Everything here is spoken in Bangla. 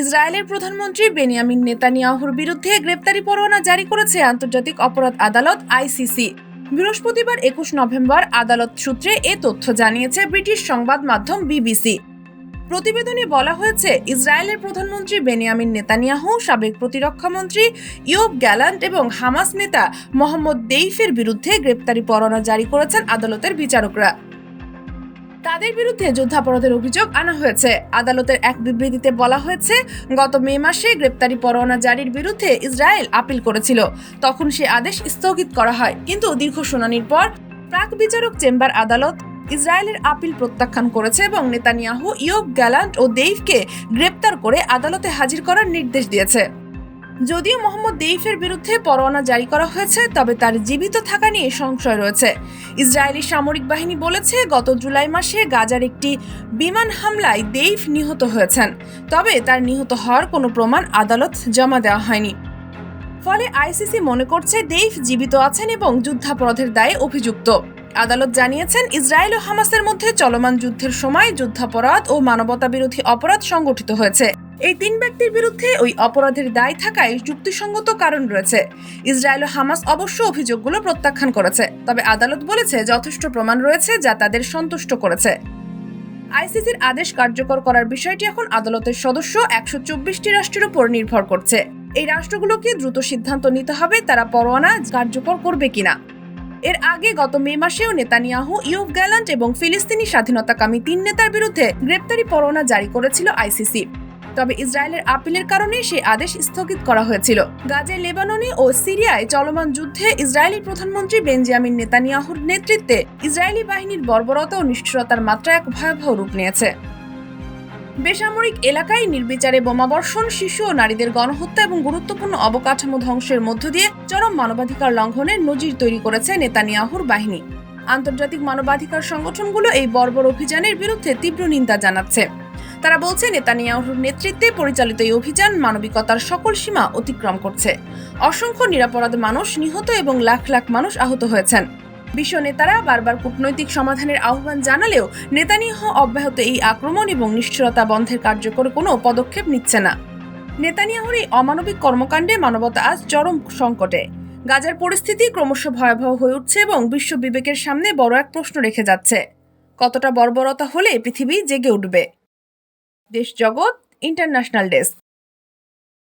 ইসরায়েলের প্রধানমন্ত্রী বেনিয়ামিন নেতানিয়াহুর বিরুদ্ধে গ্রেপ্তারি পরোয়ানা জারি করেছে আন্তর্জাতিক অপরাধ আদালত আইসিসি। বৃহস্পতিবার একুশ নভেম্বর আদালত সূত্রে এ তথ্য জানিয়েছে ব্রিটিশ সংবাদ মাধ্যম বিবিসি। প্রতিবেদনে বলা হয়েছে, ইসরায়েলের প্রধানমন্ত্রী বেনিয়ামিন নেতানিয়াহু, সাবেক প্রতিরক্ষামন্ত্রী ইয়োব গ্যালান্ট এবং হামাস নেতা মোহাম্মদ দেইফের বিরুদ্ধে গ্রেপ্তারি পরোয়ানা জারি করেছেন আদালতের বিচারকরা। তাদের বিরুদ্ধে যুদ্ধাপরাধের অভিযোগ আনা হয়েছে। আদালতের এক বিবৃতিতে বলা হয়েছে, গত মে মাসে গ্রেপ্তারি পরোয়ানা জারির বিরুদ্ধে ইসরায়েল আপিল করেছিল। তখন সে আদেশ স্থগিত করা হয়, কিন্তু দীর্ঘ শুনানির পর প্রাক বিচারক চেম্বার আদালত ইসরায়েলের আপিল প্রত্যাখ্যান করেছে এবং নেতানিয়াহু, ইয়োব গ্যালান্ট ও দেইফকে গ্রেপ্তার করে আদালতে হাজির করার নির্দেশ দিয়েছে। যদিও মোহাম্মদ দেইফের বিরুদ্ধে পরোয়ানা জারি করা হয়েছে, তবে তার জীবিত থাকা নিয়ে সংশয় রয়েছে। ইসরায়েলি সামরিক বাহিনী বলেছে, গত জুলাই মাসে গাজার একটি বিমান হামলায় দেইফ নিহত হয়েছেন, তবে তার নিহত হওয়ার কোনো প্রমাণ আদালত জমা দেওয়া হয়নি। ফলে আইসিসি মনে করছে, দেইফ জীবিত আছেন এবং যুদ্ধাপরাধের দায়ে অভিযুক্ত। আদালত জানিয়েছেন, ইসরায়েল ও হামাসের মধ্যে চলমান যুদ্ধের সময় যুদ্ধাপরাধ ও মানবতা বিরোধী অপরাধ সংগঠিত হয়েছে। এই তিন ব্যক্তির বিরুদ্ধে ওই অপরাধের দায় থাকায় যুক্তিসঙ্গত কারণ রয়েছে। ইসরায়েল ও হামাস অবশ্য অভিযোগগুলো প্রত্যাখ্যান করেছে। তবে আদালত বলেছে, যথেষ্ট প্রমাণ রয়েছে যা তাদের সন্তুষ্ট করেছে। আইসিসির আদেশ কার্যকর করার বিষয়টি এখন আদালতের সদস্য একশো চব্বিশটি রাষ্ট্রের উপর নির্ভর করছে। এই রাষ্ট্রগুলোকে দ্রুত সিদ্ধান্ত নিতে হবে তারা পরোয়ানা কার্যকর করবে কিনা। এর আগে গত মে মাসেও নেতানিয়াহু ইউব গ্যালান্ট এবং ফিলিস্তিনি স্বাধীনতাকামী তিন নেতার বিরুদ্ধে গ্রেপ্তারি পরোয়ানা জারি করেছিল আইসিসি। তবে ইসরায়েলের আপিলের কারণে সেই আদেশ স্থগিত করা হয়েছিল। গাজে লেবাননে ও সিরিয়ায় চলমান যুদ্ধে ইসরায়েলি প্রধানমন্ত্রী বেঞ্জামিন নেতানিয়াহুর নেতৃত্বে ইসরায়েলি বাহিনীর বর্বরতা ও নিষ্ঠুরতার মাত্রা এক ভয়াবহ রূপ নিয়েছে। বেসামরিক এলাকায় নির্বিচারে বোমাবর্ষণ, শিশু ও নারীদের গণহত্যা এবং গুরুত্বপূর্ণ অবকাঠামো ধ্বংসের মধ্য দিয়ে চরম মানবাধিকার লঙ্ঘনের নজির তৈরি করেছে নেতানিয়াহুর বাহিনী। আন্তর্জাতিক মানবাধিকার সংগঠনগুলো এই বর্বর অভিযানের বিরুদ্ধে তীব্র নিন্দা জানাচ্ছে। তারা বলছে, নেতানিয়াহুর নেতৃত্বে পরিচালিত এই অভিযান মানবিকতার সকল সীমা অতিক্রম করছে। অসংখ্য নিরাপরাধ মানুষ নিহত এবং লাখ লাখ মানুষ আহত হয়েছেন। বিশ্ব নেতারা বারবার কূটনৈতিক সমাধানের আহ্বান জানালেও নেতানিয়াহ অব্যাহত এই আক্রমণ এবং নিশ্চয়তা বন্ধের কার্যকর কোনো পদক্ষেপ নিচ্ছে না। নেতানিয়াহুর এই অমানবিক কর্মকাণ্ডে মানবতা আজ চরম সংকটে। গাজার পরিস্থিতি ক্রমশ ভয়াবহ হয়ে উঠছে এবং বিশ্ব বিবেকের সামনে বড় এক প্রশ্ন রেখে যাচ্ছে। কতটা বর্বরতা হলে পৃথিবী জেগে উঠবে? দেশ জগৎ ইন্টারন্যাশনাল ডেস্ক